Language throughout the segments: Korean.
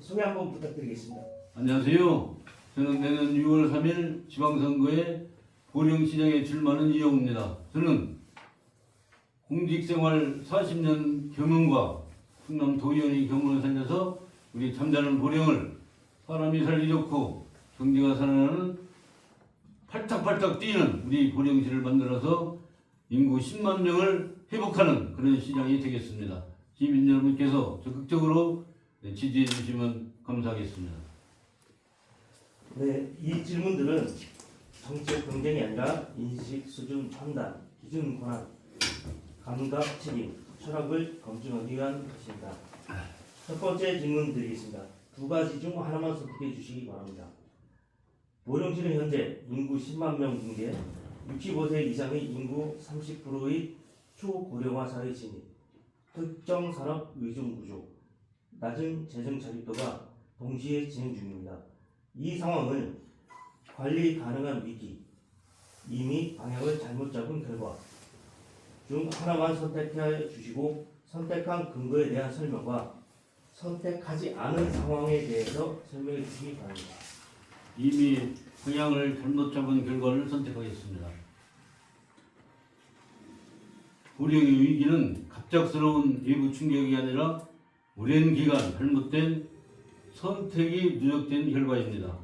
소개 한번 부탁드리겠습니다. 안녕하세요. 저는 내년 6월 3일 지방선거에 보령시장에 출마하는 이영우입니다. 저는 공직생활 40년 경험과 충남 도의원의 경험을 살려서 우리 잠자는 보령을 사람이 살기 좋고 경제가 살아나는 팔딱팔딱 뛰는 우리 보령시를 만들어서 인구 10만 명을 회복하는 그런 시장이 되겠습니다. 시민 여러분께서 적극적으로 지지해 주시면 감사하겠습니다. 네, 이 질문들은 정책 경쟁이 아니라 인식 수준 판단, 기준 권한, 감각 책임, 철학을 검증하기 위한 것입니다. 첫 번째 질문 드리겠습니다. 두 가지 중 하나만 선택해 주시기 바랍니다. 보령시는 현재 인구 10만 명 중에 65세 이상의 인구 30%의 초고령화 사회 진입, 특정 산업 의존 구조, 낮은 재정 자립도가 동시에 진행 중입니다. 이 상황을 관리 가능한 위기, 이미 방향을 잘못 잡은 결과 중 하나만 선택해 주시고 선택한 근거에 대한 설명과 선택하지 않은 상황에 대해서 설명해 주시기 바랍니다. 이미 방향을 잘못 잡은 결과를 선택하겠습니다. 불행의 위기는 갑작스러운 외부 충격이 아니라 오랜 기간 잘못된 선택이 누적된 결과입니다.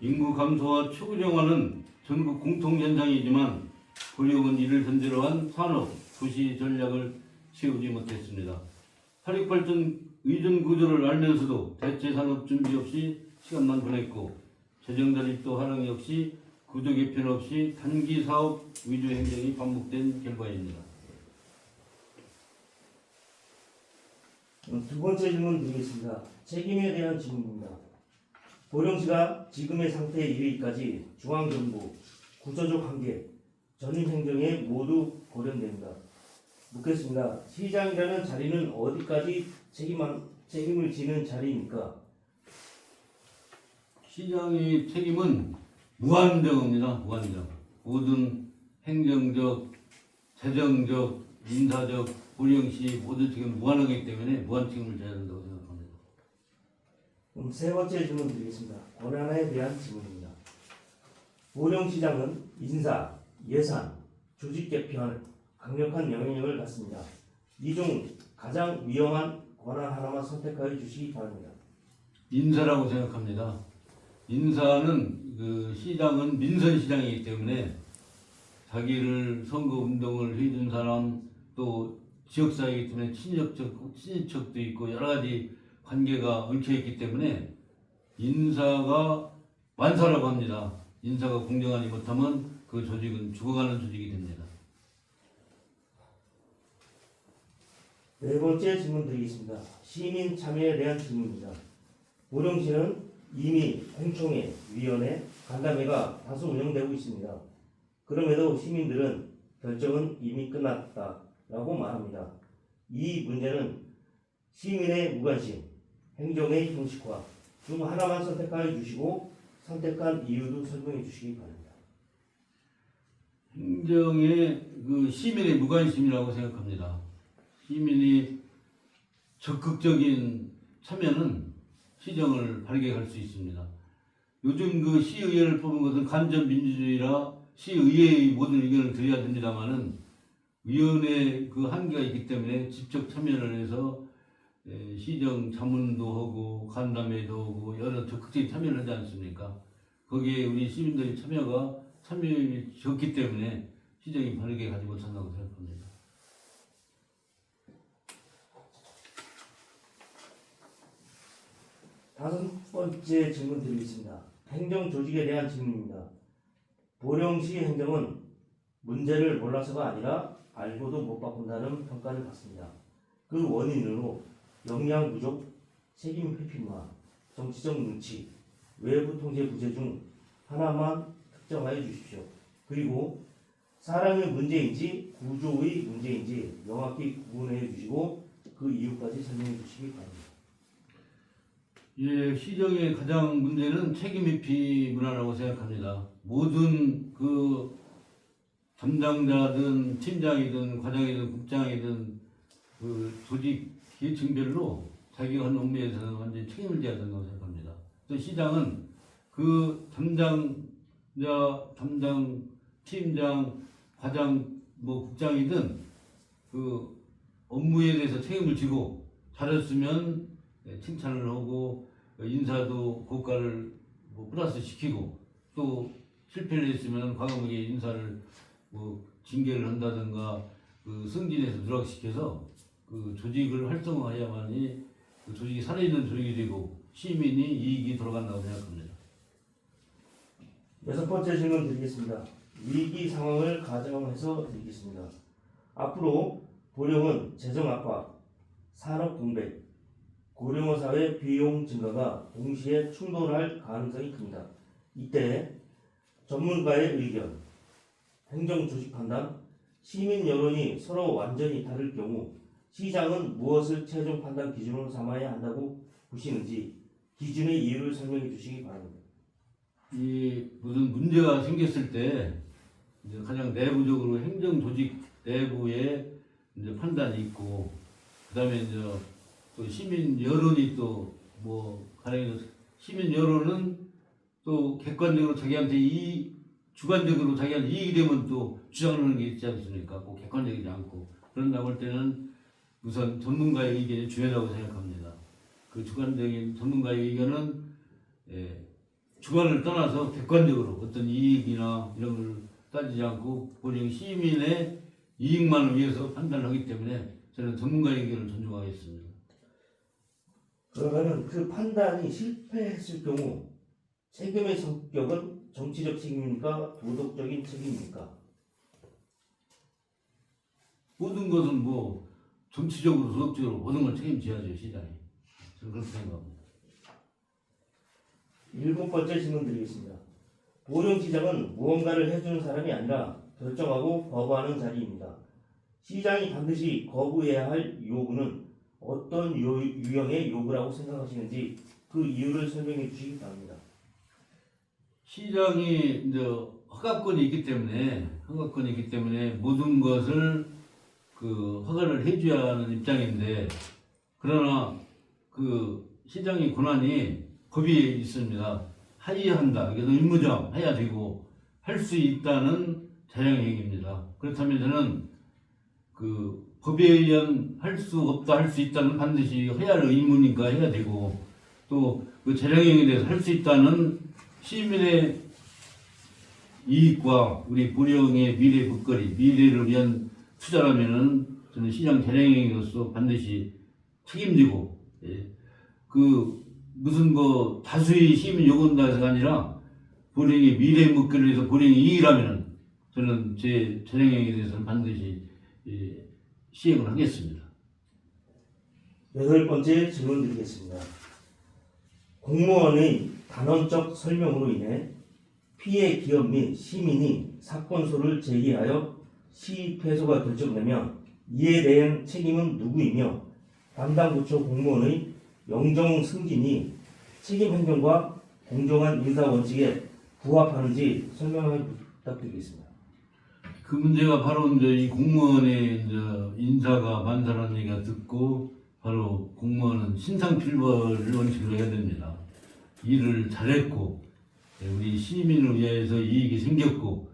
인구 감소와 초고령화는 전국 공통 현상이지만 불행은 이를 전제로 한 산업, 도시 전략을 세우지 못했습니다. 화력발전 의존 구조를 알면서도 대체 산업 준비 없이 시간만 보냈고 재정 자립도 활용이 없이 구조 개편 없이 단기 사업 위주 행정이 반복된 결과입니다. 두 번째 질문 드리겠습니다. 책임에 대한 질문입니다. 보령시가 지금의 상태에 이르기까지 중앙정부, 구조적 한계, 전임 행정에 모두 고려됩니다. 묻겠습니다. 시장이라는 자리는 어디까지 책임한, 책임을 지는 자리입니까? 시장의 책임은 무한정입니다. 무한정. 모든 행정적, 재정적, 인사적, 불령시 모든 책임 무한하기 때문에 무한 책임을 져야 된다고 생각합니다. 그럼 세 번째 질문 드리겠습니다. 권한에 대한 질문입니다. 보령시장은 인사, 예산, 조직 개편, 강력한 영향력을 갖습니다. 이 중 가장 위험한 권한 하나만 선택하여 주시기 바랍니다. 인사라고 생각합니다. 인사는 그 시장은 민선 시장이기 때문에 자기를 선거 운동을 해준 사람 또 지역사회이기 때문에 친척적 친인척도 있고 여러 가지 관계가 얽혀 있기 때문에 인사가 만사라고 합니다. 인사가 공정하지 못하면 그 조직은 죽어가는 조직이 됩니다. 네 번째 질문 드리겠습니다. 시민 참여에 대한 질문입니다. 보령시는 이미 행총회, 위원회, 간담회가 다수 운영되고 있습니다. 그럼에도 시민들은 결정은 이미 끝났다 라고 말합니다. 이 문제는 시민의 무관심, 행정의 형식화 중 하나만 선택하여 주시고 선택한 이유도 설명해 주시기 바랍니다. 행정의 그 시민의 무관심이라고 생각합니다. 시민이 적극적인 참여는 시정을 갈수 있습니다. 요즘 그 시의회를 뽑은 것은 간접 민주주의라 시의회의 모든 의견을 드려야 됩니다만은 위원회 그 한계가 있기 때문에 직접 참여를 해서 에, 시정 자문도 하고 간담회도 하고 여러 적극적인 참여를 하지 않습니까? 거기에 우리 시민들의 참여가 참여율이 적기 때문에 시정이 바르게 가지 못한다고 생각합니다. 다섯 번째 질문 드리겠습니다. 행정 조직에 대한 질문입니다. 보령시 행정은 문제를 몰라서가 아니라 알고도 못 바꾼다는 평가를 받습니다. 그 원인으로 역량 부족, 책임 회피 문화, 정치적 눈치, 외부 통제 부재 중 하나만 특정하여 주십시오. 그리고 사람의 문제인지 구조의 문제인지 명확히 구분해 주시고 그 이유까지 설명해 주시기 바랍니다. 예, 시정의 가장 문제는 책임 회피 문화라고 생각합니다. 모든 그 담당자든 팀장이든 과장이든 국장이든 그 조직 계층별로 자기가 하는 업무에서는 완전히 책임을 져야 된다고 생각합니다. 또 시장은 그 담당자, 담당 팀장, 과장, 뭐 국장이든 그 업무에 대해서 책임을 지고 잘했으면 예, 칭찬을 하고 인사도 고가를 뭐 플러스 시키고 또 실패를 했으면 과감하게 인사를 뭐 징계를 한다든가 그 승진해서 누락시켜서 그 조직을 활성화해야만이 그 조직이 살아있는 조직이 되고 시민이 이익이 돌아간다고 생각합니다. 여섯 번째 질문 드리겠습니다. 위기 상황을 가정해서 드리겠습니다. 앞으로 고령은 재정 악화, 산업 공백, 고령화 사회 비용 증가가 동시에 충돌할 가능성이 큽니다. 이때 전문가의 의견, 행정 조직 판단, 시민 여론이 서로 완전히 다를 경우 시장은 무엇을 최종 판단 기준으로 삼아야 한다고 보시는지 기준의 이유를 설명해 주시기 바랍니다. 이 무슨 문제가 생겼을 때 이제 가장 내부적으로 행정 조직 내부에 이제 판단이 있고 그다음에 이제 또 시민 여론이 또 뭐 가령 시민 여론은 또 객관적으로 자기한테 이 주관적으로 자기한테 이익이 되면 또 주장하는 게 있지 않습니까? 꼭 객관적이지 않고 그런다고 할 때는 우선 전문가의 의견이 중요하다고 생각합니다. 그 주관적인 전문가의 의견은 예, 주관을 떠나서 객관적으로 어떤 이익이나 이런 걸 따지지 않고 본인 시민의 이익만을 위해서 판단을 하기 때문에 저는 전문가의 의견을 존중하겠습니다. 그러면은 그 판단이 실패했을 경우 책임의 성격은 정치적 책임입니까? 도덕적인 책임입니까? 모든 것은 뭐 정치적으로 도덕적으로 모든 걸 책임져야죠 시장이. 저는 그렇게 생각합니다. 일곱 번째 질문 드리겠습니다. 보령시장은 무언가를 해주는 사람이 아니라 결정하고 거부하는 자리입니다. 시장이 반드시 거부해야 할 요구는 어떤 요- 유형의 요구라고 생각하시는지 그 이유를 설명해 주시기 바랍니다. 시장이 이제 허가권이 있기 때문에 허가권이 있기 때문에 모든 것을 그 허가를 해줘야 하는 입장인데 그러나 그 시장의 권한이 법에 있습니다. 하의한다. 그래서 의무적 해야 되고 할 수 있다는 자량행위입니다. 그렇다면 저는 그 법에 의한 할 수 없다 할 수 있다는 반드시 해야 할 의무니까 해야 되고 또그 자량행위에 대해서 할 수 있다는 시민의 이익과 우리 보령의 미래 먹거리, 미래를 위한 투자라면은 저는 시장 재량행위로서 반드시 책임지고, 예. 그, 무슨 뭐 다수의 시민 요구한다가 아니라 보령의 미래 먹거리를 위해서 보령이 이익이라면은 저는 제 재량행위에 대해서는 반드시 예, 시행을 하겠습니다. 여덟 번째 질문 드리겠습니다. 공무원의 단언적 설명으로 인해 피해 기업 및 시민이 사건소를 제기하여 시패소가 결정되면 이에 대한 책임은 누구이며 담당 부처 공무원의 영정 승진이 책임 행정과 공정한 인사 원칙에 부합하는지 설명을 부탁드리겠습니다. 그 문제가 바로 이제 이 공무원의 이제 인사가 많다는 얘기가 듣고 바로 공무원은 신상필벌을 원칙으로 해야 됩니다. 일을 잘했고 예, 우리 시민을 위해서 이익이 생겼고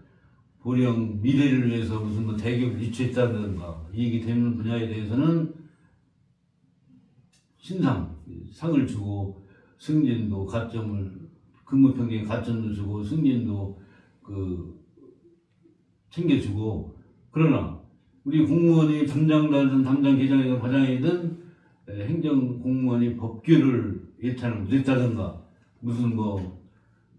보령 미래를 위해서 무슨 뭐 대기업을 유치했다든가 이익이 되는 분야에 대해서는 신상 상을 주고 승진도 가점을 근무평균 가점도 주고 승진도 그 챙겨주고 그러나 우리 공무원이 담당자든 담당 계장이든 과장이든 에, 행정 공무원이 법규를 예찬을 못했다든가 무슨 뭐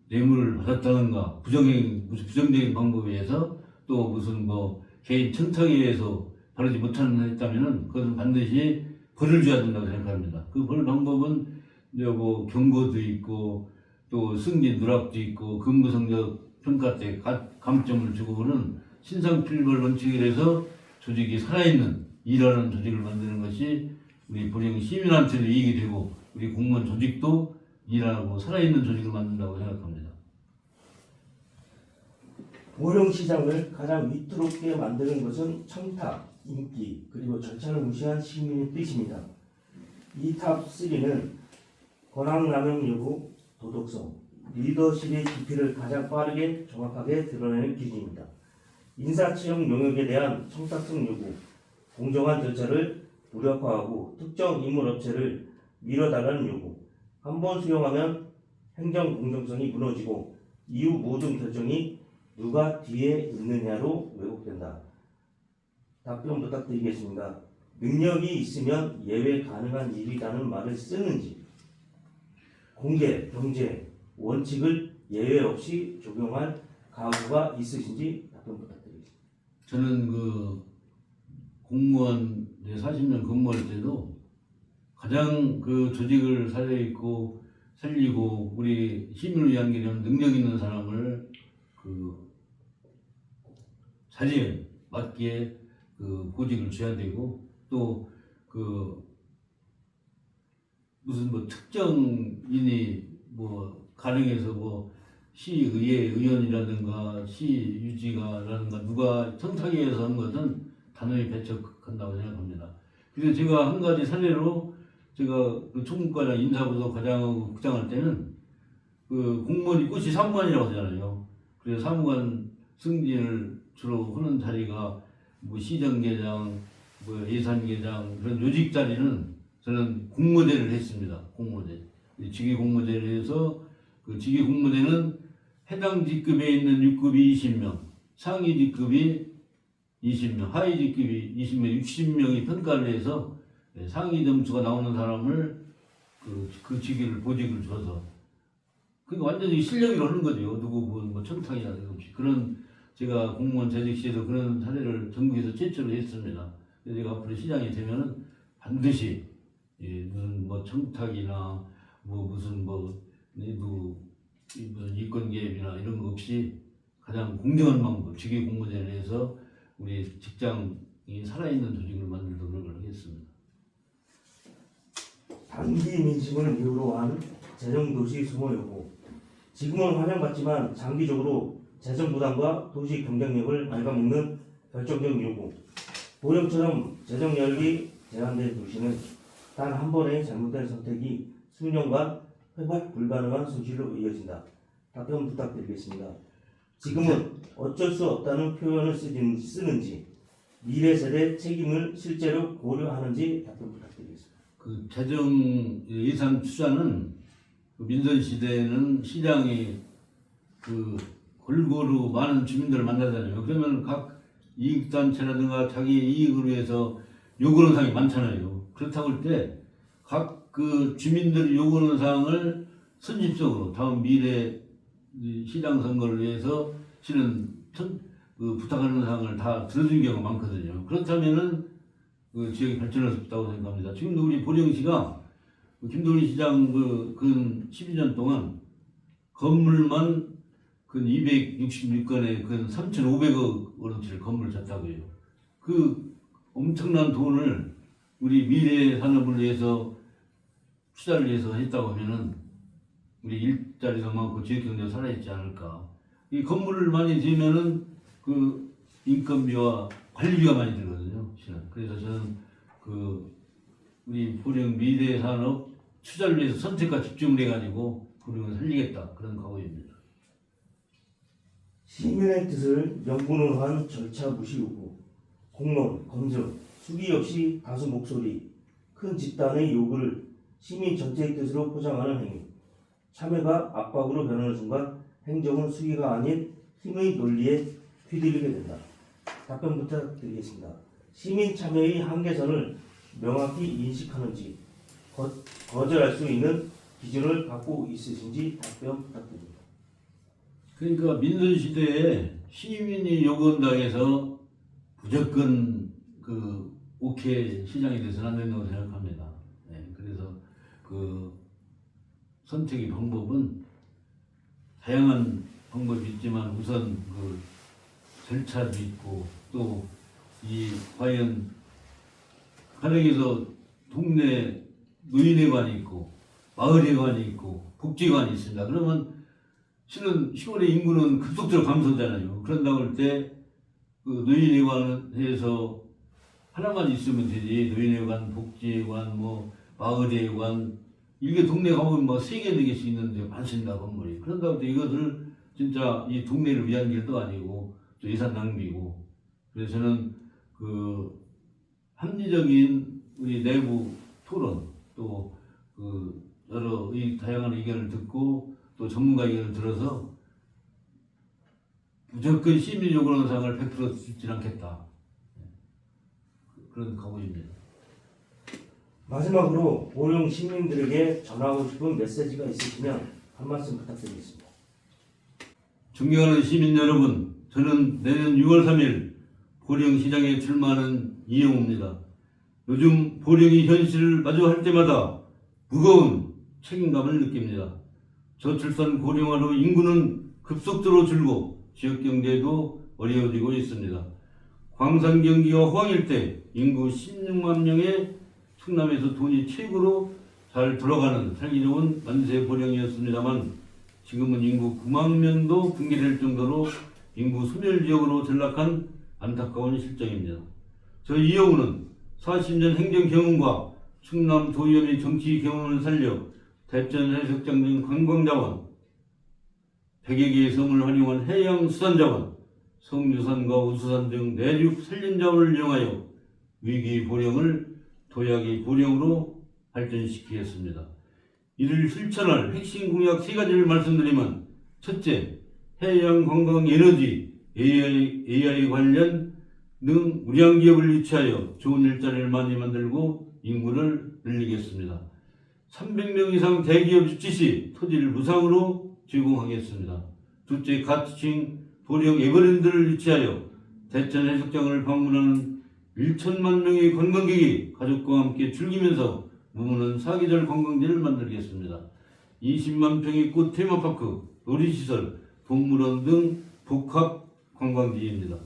뇌물을 받았다든가 부정행 부정적인 방법에 의해서 또 무슨 뭐 개인 청탁에 의해서 바르지 있다면은 그것은 반드시 벌을 줘야 된다고 생각합니다. 그 벌 방법은 이제 뭐 경고도 있고 또 승진 누락도 있고 근무 성적 평가 때 가- 감점을 주고는 신상필벌 원칙에 대해서 조직이 살아있는 일하는 조직을 만드는 것이 우리 보령 시민한테도 이익이 되고 우리 공무원 조직도 일하고 살아있는 조직을 만든다고 생각합니다. 보령시장을 가장 위태롭게 만드는 것은 청탁, 인기, 그리고 절차를 무시한 시민의 뜻입니다. 이 탑 3는 권한남용 여부, 도덕성, 리더십의 깊이를 가장 빠르게 정확하게 드러내는 기준입니다. 인사치용 영역에 대한 청탁성 요구, 공정한 절차를 무력화하고 특정 인물 업체를 밀어달라는 요구, 한 번 수용하면 행정 공정성이 무너지고 이후 모든 결정이 누가 뒤에 있느냐로 왜곡된다. 답변 부탁드리겠습니다. 능력이 있으면 예외 가능한 일이라는 말을 쓰는지 공개, 경제, 원칙을 예외 없이 적용할 각오가 있으신지 답변 부탁드리겠습니다. 저는 그 공무원 이제 40년 근무할 때도 가장 그 조직을 살려있고 살리고 우리 시민을 위한 개념 능력 있는 사람을 그 자리에 맞게 그 보직을 줘야 되고 또 그 무슨 뭐 특정인이 뭐 가능해서 뭐 시의회 의원이라든가 시유지가라든가 누가 청탁에 의해서 한 것은 단호히 배척한다고 생각합니다. 그래서 제가 한 가지 사례로 제가 그 총무과장 인사부서 과장하고 국장할 때는 그 공무원이 꽃이 사무관이라고 하잖아요. 그래서 사무관 승진을 주로 하는 자리가 뭐 시정계장, 뭐 예산계장 그런 요직 자리는 저는 공모대를 했습니다. 공모대. 직위 공모대를 해서 그 직위 공모대는 해당 직급에 있는 6급이 20명, 상위 직급이 20명, 하위 직급이 20명, 60명이 평가를 해서 네, 상위 점수가 나오는 사람을 그, 그 직위를 보직을 줘서 그게 완전히 실력으로 하는 거죠. 누구 뭐, 뭐 청탁이나 이런 없이 그런 제가 공무원 재직 시에도 그런 사례를 전국에서 최초로 했습니다. 그래서 제가 앞으로 시장이 되면은 반드시 예, 뭐 청탁이나 뭐 무슨 뭐 내부 이 무슨 이권 개입이나 이런 거 없이 가장 공정한 방법, 직위 공모전에 해서 우리 직장이 살아있는 조직을 만들도록 하겠습니다. 단기 민심을 이유로 한 재정도시 수모 요구. 지금은 환영받지만 장기적으로 재정 부담과 도시 경쟁력을 갉아먹는 결정적 요구. 보령처럼 재정 여력이 제한된 도시는 단 한 번의 잘못된 선택이 수년간 회복 불가능한 손실로 이어진다. 답변 부탁드리겠습니다. 지금은 어쩔 수 없다는 표현을 쓰는지 미래 세대 책임을 실제로 고려하는지 답변 부탁드리겠습니다. 그 재정 예산 투자는 그 민선 시대에는 시장이 그 골고루 많은 주민들을 만나잖아요. 그러면 각 이익단체라든가 자기 이익을 위해서 요구하는 사항이 많잖아요. 그렇다고 할 때 각 그 주민들이 요구하는 사항을 선집적으로 다음 미래 이 시장 선거를 위해서 실은 천, 그 부탁하는 사항을 다 들어준 경우가 많거든요. 그렇다면은 그 지역이 발전할 수 있다고 생각합니다. 지금도 우리 보령시가 그 김동리 시장 그, 근 12년 동안 건물만 근 266건에 근 3,500억 원어치를 건물을 졌다고요. 그 엄청난 돈을 우리 미래 산업을 위해서 투자를 위해서 했다고 하면은 우리 일자리도 많고 지역 경제가 살아있지 않을까. 이 건물을 많이 지으면은 그 인건비와 관리비가 많이 들거든요. 실은. 그래서 저는 그 우리 보령 미래 산업 투자를 위해서 선택과 집중을 해가지고 보령을 살리겠다 그런 각오입니다. 시민의 뜻을 명분으로한 절차 무시 요구, 공론, 검증, 수기 없이 다수 목소리, 큰 집단의 요구를 시민 전체의 뜻으로 포장하는 행위, 참여가 압박으로 변하는 순간 행정은 수기가 아닌 힘의 논리에 휘둘리게 된다. 답변 부탁드리겠습니다. 시민 참여의 한계선을 명확히 인식하는지 거, 거절할 수 있는 기준을 갖고 있으신지 답변 부탁드립니다. 그러니까 민선 시대에 시민이 해서 무조건 그 오케이 시장이 돼서는 안 된다고 생각합니다. 네, 그래서 그 선택의 방법은 다양한 방법이 있지만 우선 그 절차도 있고 또 이 과연 가령에서 동네 노인회관이 있고 마을회관이 있고 복지관이 있습니다. 그러면 실은 시골의 인구는 급속도로 감소되잖아요. 그런다고 할 때 그 노인회관에서 하나만 있으면 되지 노인회관, 복지회관, 뭐 마을에 관 이게 동네 가보면 뭐세개 네 개씩 있는데 많습니다 건물이 그런다 보니 이것을 진짜 이 동네를 위한 길도 아니고 또 예산 낭비고 그래서 저는 그 합리적인 우리 내부 토론 또 그 여러 이 다양한 의견을 듣고 또 전문가 의견을 들어서 무조건 시민 요구하는 사항을 100% 듣지 않겠다 그런 각오입니다. 마지막으로 보령 시민들에게 전하고 싶은 메시지가 있으시면 한 말씀 부탁드리겠습니다. 존경하는 시민 여러분, 저는 내년 6월 3일 보령 시장에 출마하는 이영우입니다. 요즘 보령이 현실을 마주할 때마다 무거운 책임감을 느낍니다. 저출산 고령화로 인구는 급속도로 줄고 지역 경제도 어려워지고 있습니다. 광산 경기와 호황일대 인구 16만 명의 충남에서 돈이 최고로 잘 돌아가는 살기 좋은 만세 보령이었습니다만 지금은 인구 9만 명도 붕괴될 정도로 인구 소멸 지역으로 전락한 안타까운 실정입니다. 저 이영우는 40년 행정 경험과 충남 도의원의 정치 경험을 살려 대전 해수욕장 등 관광자원, 100여 개의 섬을 활용한 해양 수산자원, 성유산과 우수산 등 내륙 산림자원을 이용하여 위기 보령을 도약의 보령으로 발전시키겠습니다. 이를 실천할 핵심 공약 세 가지를 말씀드리면 첫째, 해양 관광 에너지, AI, AI 관련 등 우량 기업을 유치하여 좋은 일자리를 많이 만들고 인구를 늘리겠습니다. 300명 이상 대기업 유치 시 토지를 무상으로 제공하겠습니다. 둘째, 가치층 보령 에버랜드를 유치하여 대천 해수욕장을 방문하는 1천만 명의 관광객이 가족과 함께 즐기면서 무문은 사계절 관광지를 만들겠습니다. 20만 평의 꽃 테마파크, 놀이시설, 동물원 등 복합 관광지입니다.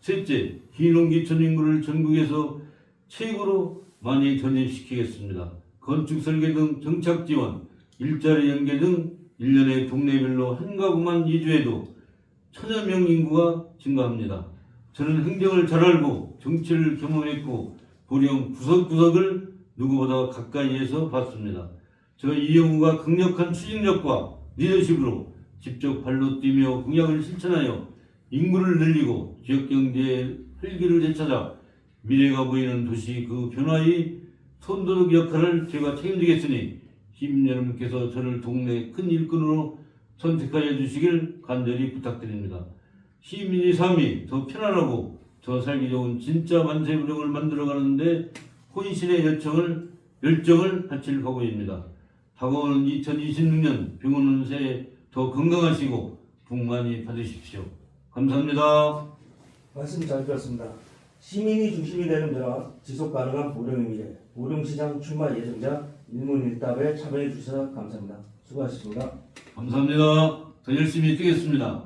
셋째, 기농기촌 인구를 전국에서 최고로 많이 전입시키겠습니다. 건축 설계 등 정착 지원, 일자리 연계 등 1년에 동네별로 한 가구만 이주해도 천여 명 인구가 증가합니다. 저는 행정을 잘 알고 정치를 경험했고 보령 구석구석을 누구보다 가까이에서 봤습니다. 저 이영우가 강력한 추진력과 리더십으로 직접 발로 뛰며 공약을 실천하여 인구를 늘리고 지역 경제의 활기를 되찾아 미래가 보이는 도시 그 변화의 손도둑 역할을 제가 책임지겠으니 시민 여러분께서 저를 동네 큰 일꾼으로 선택하여 주시길 간절히 부탁드립니다. 시민의 삶이 더 편안하고 더 살기 좋은 진짜 만세부령을 만들어가는데 혼신의 열정을 열정을 바칠 각오입니다. 다가오는 2026년 병원은 새해 더 건강하시고 복 많이 받으십시오. 감사합니다. 말씀 잘 들었습니다. 시민이 중심이 되는 변화, 지속 가능한 보령의 미래, 보령시장 출마 예정자 일문일답에 참여해 주셔서 감사합니다. 수고하셨습니다. 감사합니다. 더 열심히 뛰겠습니다.